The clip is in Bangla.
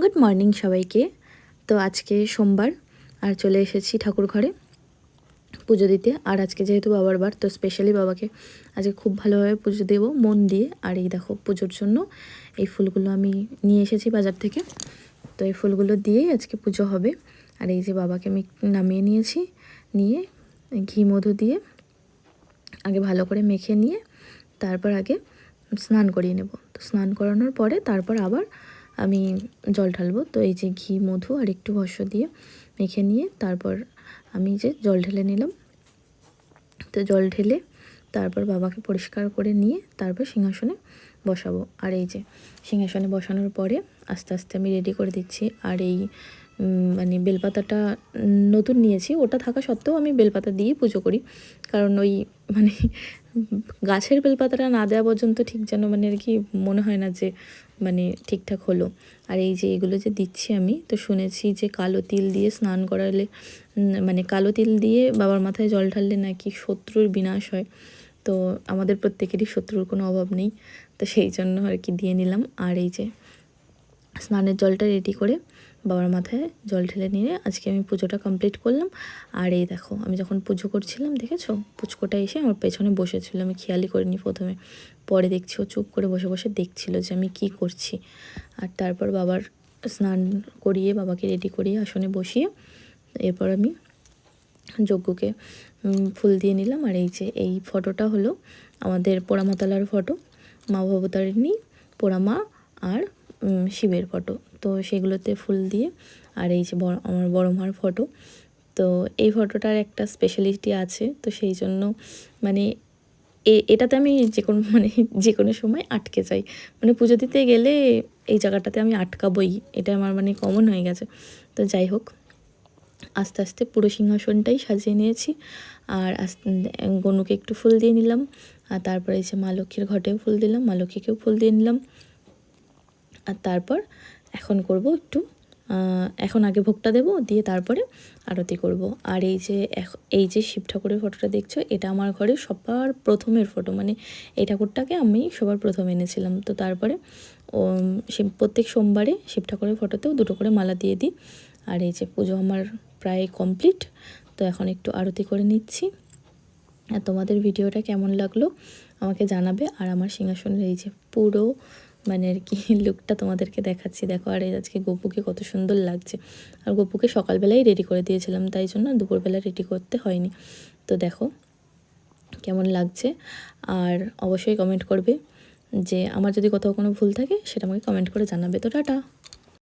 গুড মর্নিং সবাইকে। তো আজকে সোমবার, আর চলে এসেছি ঠাকুর ঘরে পুজো দিতে। আর আজকে যেহেতু বাবার বার, তো স্পেশালি বাবাকে আজকে খুব ভালোভাবে পুজো দেব, মন দিয়ে। আর এই দেখো পুজোর জন্য এই ফুলগুলো আমি নিয়ে এসেছি বাজার থেকে। তো এই ফুলগুলো দিয়েই আজকে পুজো হবে। আর এই যে বাবাকে আমি নামিয়ে নিয়েছি, নিয়ে ঘি মধু দিয়ে আগে ভালো করে মেখে নিয়ে, তারপর আগে স্নান করিয়ে নেব। তো স্নান করানোর পরে তারপর আবার আমি জল ঢালবো। তো এই যে ঘি, মধু আর একটু ভস্য দিয়ে মেখে নিয়ে তারপর আমি যে জল ঢেলে নিলাম। তো জল ঢেলে তারপর বাবাকে পরিষ্কার করে নিয়ে তারপর সিংহাসনে বসাবো। আর এই যে সিংহাসনে বসানোর পরে আস্তে আস্তে আমি রেডি করে দিচ্ছি। আর এই মানে বেলপাতাটা নতুন নিয়েছি। ওটা থাকা সত্ত্বেও আমি বেলপাতা দিয়ে পুজো করি। কারণ ওই মানে গাছের বেলপাতাটা না দেওয়া পর্যন্ত ঠিক যেন মানে আর কি মনে হয় না যে মানে ঠিকঠাক হলো। আর এই যে এগুলো যে দিচ্ছি আমি, তো শুনেছি যে কালো তিল দিয়ে স্নান করালে মানে কালো তিল দিয়ে বাবার মাথায় জল ঢাললে নাকি শত্রুর বিনাশ হয়। তো আমাদের প্রত্যেকেরই শত্রুর কোনো অভাব নেই। তো সেই জন্য আর কি দিয়ে নিলাম। আর এই যে স্নানের জলটা রেডি করে বাবার মাথায় জল ঢেলে নিয়ে আজকে আমি পুজোটা কমপ্লিট করলাম। আর এই দেখো, আমি যখন পুজো করছিলাম, দেখেছ? পুচকোটা এসে আমার পেছনে বসেছিল, আমি খেয়ালই করিনি প্রথমে। পরে দেখছি ও চুপ করে বসে বসে দেখছিল যে আমি কি করছি। আর তারপর বাবার স্নান করিয়ে, বাবাকে রেডি করিয়ে আসনে বসিয়ে এরপর আমি যজ্ঞকে ফুল দিয়ে নিলাম। আর এই যে, এই ফটোটা হলো আমাদের পোড়ামাতালার ফটো। মা ভবতারিণী, পোড়ামা আর শিবের ফটো। তো সেগুলোতে ফুল দিয়ে, আর এই যে বড়, আমার বড় মার ফটো। তো এই ফটোটার একটা স্পেশালিটি আছে, তো সেই জন্য মানে এটাতে আমি যে কোনো মানে যে কোনো সময় আটকে যাই। মানে পুজো দিতে গেলে এই জায়গাটাতে আমি আটকাবই, এটা আমার মানে কমন হয়ে গেছে। তো যাই হোক, আস্তে আস্তে পুরো সিংহাসনটাই সাজিয়ে নিয়েছি। আর গনুকে একটু ফুল দিয়ে নিলাম। আর তারপরে এই যে মা লক্ষ্মীর ঘটেও ফুল দিলাম, মা লক্ষ্মীকেও ফুল দিয়ে নিলাম। আর তারপর এখন করব একটু এখন আগে ভোগটা দেব, দিয়ে তারপরে আরতি করব। আর এই যে এই যে শিব ঠাকুরের ফটোটা দেখছ, এটা আমার ঘরে সবার প্রথমের ফটো মানে এই ঠাকুরটাকে আমি সবার প্রথম এনেছিলাম। তো তারপরে ও প্রত্যেক সোমবারে শিব ঠাকুরের ফটোতেও দুটো করে মালা দিয়ে দিই। আর এই যে পুজো আমার প্রায় কমপ্লিট তো এখন একটু আরতি করে নিচ্ছি। আর তোমাদের ভিডিওটা কেমন লাগল আমাকে জানাবে, আর আমার সিংহাসনের এই যে পুরো মানে আর কি লুকটা তোমাদেরকে দেখাচ্ছি। দেখো, আর আজকে গপুকে কত সুন্দর লাগছে। আর গপুকে সকালবেলাই রেডি করে দিয়েছিলাম, তাই জন্য দুপুরবেলা রেডি করতে হয়নি। তো দেখো, কেমন লাগছে। আর অবশ্যই কমেন্ট করবে যে, আমার যদি কোথাও কোনো ভুল থাকে, সেটা আমাকে কমেন্ট করে জানাবে। তো টাটা!